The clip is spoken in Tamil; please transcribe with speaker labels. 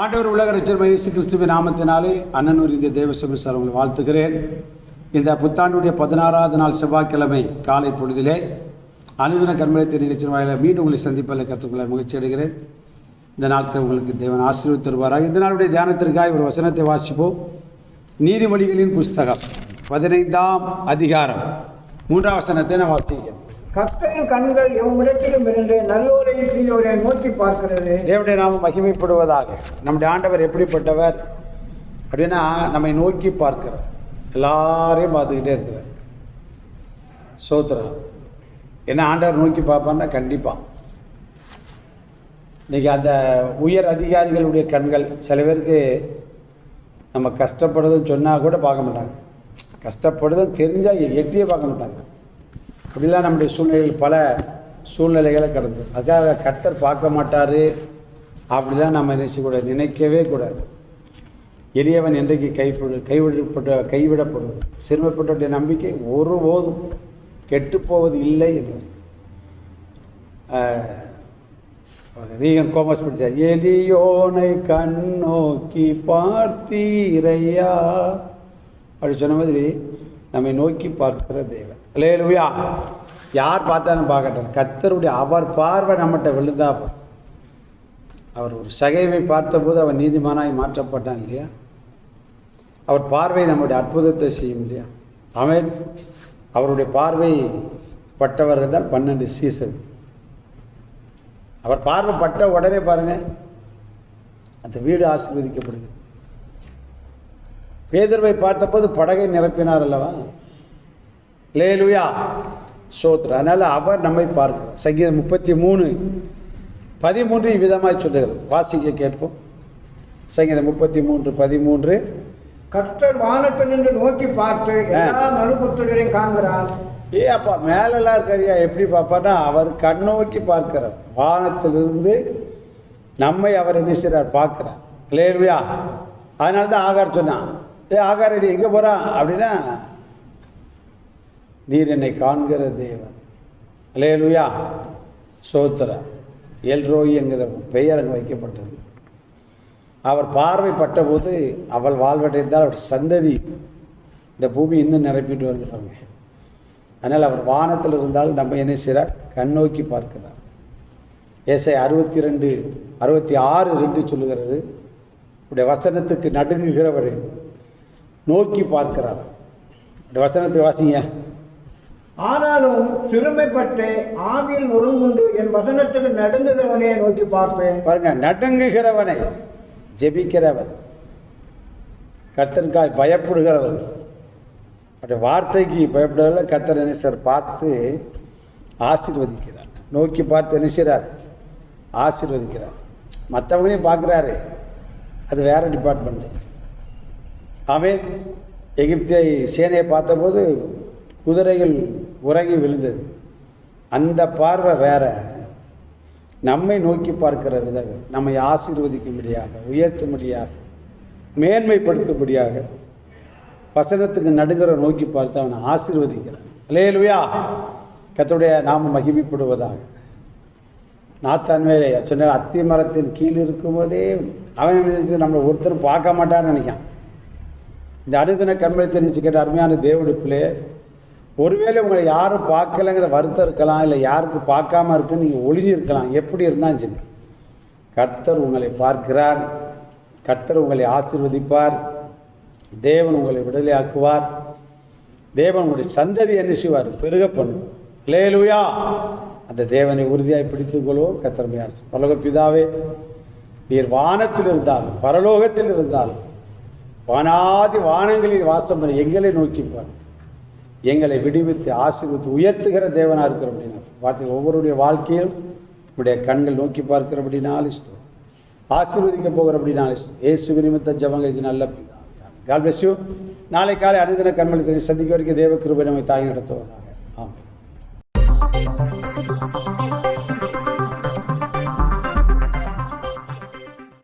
Speaker 1: ஆண்டவர் உலக ரச்சர் இயேசு கிறிஸ்துவின் நாமத்தினாலே அண்ணனூர் இந்திய தேவசபை சார் உங்களை வாழ்த்துகிறேன். இந்த புத்தாண்டுடைய பதினாறாவது நாள் செவ்வாய்க்கிழமை காலை பொழுதிலே அனுதின கண்மலத்தை நிகழ்ச்சி வாயில மீண்டும் உங்களை சந்திப்பதில் கற்றுக்கொள்ள முயற்சி அடைகிறேன். இந்த நாட்கள் உங்களுக்கு தேவன் ஆசீர்வதித்து தருவாராக. இந்த நாளுடைய தியானத்திற்காக ஒரு வசனத்தை வாசிப்போம். நீதிமொழிகளின் புஸ்தகம் பதினைந்தாம் அதிகாரம் மூன்றாம் வசனத்தை நான் வாசிக்கிறேன்.
Speaker 2: கத்தரின் கண்கள் எவ்விடத்திலும் இருந்து நல்லோரையும் தீயோரை நோக்கி பார்க்கிறது.
Speaker 1: தேவடைய நாம மகிமைப்படுவதாக. நம்முடைய ஆண்டவர் எப்படிப்பட்டவர்? அப்படின்னா நம்மை நோக்கி பார்க்கிறார். எல்லாரையும் பார்த்துக்கிட்டே இருக்கிறார். சோத்ரா என்ன ஆண்டவர் நோக்கி பார்ப்பான்னா கண்டிப்பாக இன்றைக்கி அந்த உயர் அதிகாரிகளுடைய கண்கள் சில பேருக்கு நம்ம கஷ்டப்படுதுன்னு சொன்னால் கூட பார்க்க மாட்டாங்க. கஷ்டப்படுதுன்னு தெரிஞ்சால் எட்டியே பார்க்க மாட்டாங்க. அப்படிலாம் நம்முடைய சூழ்நிலையில் பல சூழ்நிலைகளை கடந்து. அதுக்காக கர்த்தர் பார்க்க மாட்டார். அப்படிலாம் நம்ம நினைச்சக்கூடாது நினைக்கவே கூடாது. எளியவன் என்றைக்கு கைவிடு கைவிடப்பட்ட கைவிடப்படுவது சிறுமைப்பட்டவருடைய நம்பிக்கை ஒருபோதும் கெட்டுப்போவது இல்லை என்று ஆஹ், ரீகன் கோமஸ் படித்தார் எலியோனை கண்ணோக்கி பார்த்தீரையா? அப்படி சொன்ன மாதிரி நம்மை நோக்கி பார்க்கிற தேவன். லேலுயா யார் பார்த்தாலும் பார்க்கட்டும். கர்த்தருடைய அவர் பார்வை நம்மகிட்ட விழுந்தா அவர் ஒரு சகைவை பார்த்தபோது அவர் நீதிமானாய் மாற்றப்பட்டான் இல்லையா? அவர் பார்வை நம்முடைய அற்புதத்தை செய்யும் இல்லையா? அவன் அவருடைய பார்வை பட்டவர்கள் தான் பன்னெண்டு சீசன் அவர் பார்வை பட்ட உடனே பாருங்க அந்த வீடு ஆசீர்வதிக்கப்படுகிறது. பேதர்வை பார்த்தபோது படகை நிரப்பினார் அல்லவா? லேலுயா சோத்ரா. அதனால் அவர் நம்மை பார்க்கிறார். சங்கீதம் முப்பத்தி மூணு பதிமூன்று இவ்விதமாய் சொல்லுகிறது. வாசிக்க கேட்போம். சங்கீதம் முப்பத்தி மூன்று பதிமூன்று.
Speaker 2: கர்த்தர் வானத்திலிருந்து நோக்கி பார்த்து எல்லா நலுபுத்தரையும் காண்கிறார்.
Speaker 1: ஏ அப்பா மேலெல்லாம் இருக்காரியா? எப்படி பார்ப்பார்னா அவர் கண்ணோக்கி பார்க்கிறார். வானத்திலிருந்து நம்மை அவர் என்ன செய்கிறார் பார்க்கிறார். லேலுயா. அதனால தான் ஆகார் சொன்னான் ஏ ஆகாரடி எங்கே போகிறான் அப்படின்னா நீர் என்னை காண்கிற தேவன். லேலுயா சோத்திர. எல்ரோய் என்கிற பெயர் அங்கே வைக்கப்பட்டது. அவர் பார்வைப்பட்ட போது அவள் வாழ்வடைந்தால் அவர் சந்ததி. இந்த பூமி இன்னும் நிரப்பிட்டு வருகிறாங்க அதனால் அவர் வானத்தில் இருந்தால் நம்ம என்ன செய்கிறார் கண்ணோக்கி பார்க்கிறார். ஏசை அறுபத்தி ரெண்டு அறுபத்தி ஆறு ரெண்டு சொல்லுகிறது. உடைய வசனத்துக்கு நடுங்குகிறவர். நோக்கி பார்க்கிறார். வசனத்தை வாசிங்க.
Speaker 2: ஆனாலும் சிறுமைப்பட்டு ஆவியில் நொறுங்குண்டு என் வசனத்துக்கு நடுங்குகிறவனே நோக்கி பார்ப்பேன்.
Speaker 1: பாருங்க நடுங்குகிறவனை ஜெபிக்கிறவன் கர்த்தருக்காய் பயப்படுகிறவன் அப்படி வார்த்தைக்கு பயப்படுறவர்கள கர்த்தர் என்ன சார் பார்த்து ஆசீர்வதிக்கிறார். நோக்கி பார்த்து செய்கிறார் ஆசீர்வதிக்கிறார். மற்றவங்களையும் பார்க்குறாரு. அது வேற டிபார்ட்மெண்ட்டு அவன் எகிப்திய சேனையை பார்த்தபோது குதிரைகள் உறங்கி விழுந்தது. அந்த பார்வை வேற. நம்மை நோக்கி பார்க்கிற விதம் நம்மை ஆசீர்வதிக்கும்படியாக உயர்த்தும்படியாக மேன்மைப்படுத்தும்படியாக வசனத்துக்கு நடுங்கிற நோக்கி பார்த்து அவனை ஆசீர்வதிக்கிறான். லேலுயா கத்துடைய நாம மகிமைப்படுவதாக. நாத்தான் வேலையா சொன்னார் அத்தி மரத்தின் கீழ் இருக்கும்போதே அவன் நம்மளை ஒருத்தரும் பார்க்க மாட்டான்னு நினைக்கான் இந்த அனுதின கர்மத்தை தெரிஞ்சு கேட்ட அருமையான தேவனுடைய பிள்ளையே ஒருவேளை உங்களை யாரும் பார்க்கலைங்கிற வருத்தம் இருக்கலாம் இல்லை யாருக்கு பார்க்காம இருக்குன்னு நீங்கள் ஒளிஞ்சு இருக்கலாம் எப்படி இருந்தாலும் சரி. கர்த்தர் உங்களை பார்க்கிறார் கர்த்தர் உங்களை ஆசிர்வதிப்பார் தேவன் உங்களை விடுதலையாக்குவார். தேவன் உங்களுடைய சந்ததி என்ன செய்வார்? பெருக பண்ணும். இல்லையலுயா அந்த தேவனை உறுதியாய் பிடித்துக் கொள்வோம். பரலோக பிதாவே நீர் வானத்தில் இருந்தாலும் பரலோகத்தில் இருந்தாலும் வானாதி வானங்களில் வாசம் பண்ண எங்களை நோக்கி பார்த்து எங்களை விடுவித்து ஆசிர்வித்து உயர்த்துகிற தேவனாக இருக்கிற அப்படின்னா பார்த்து ஒவ்வொருடைய வாழ்க்கையும் நம்முடைய கண்கள் நோக்கி பார்க்கிற அப்படின்னாலும் இஷ்டம் ஆசீர்வதிக்க போகிற அப்படின்னாலும் இஷ்டம் ஏசு நிமித்த ஜபங்களுக்கு நல்ல கால் பிளஸ் நாளை காலை அணுகின கண்மணி சந்திக்க வரைக்கும் தேவ கிருபை நம்மை தாய் நடத்துவதாக. ஆமாம்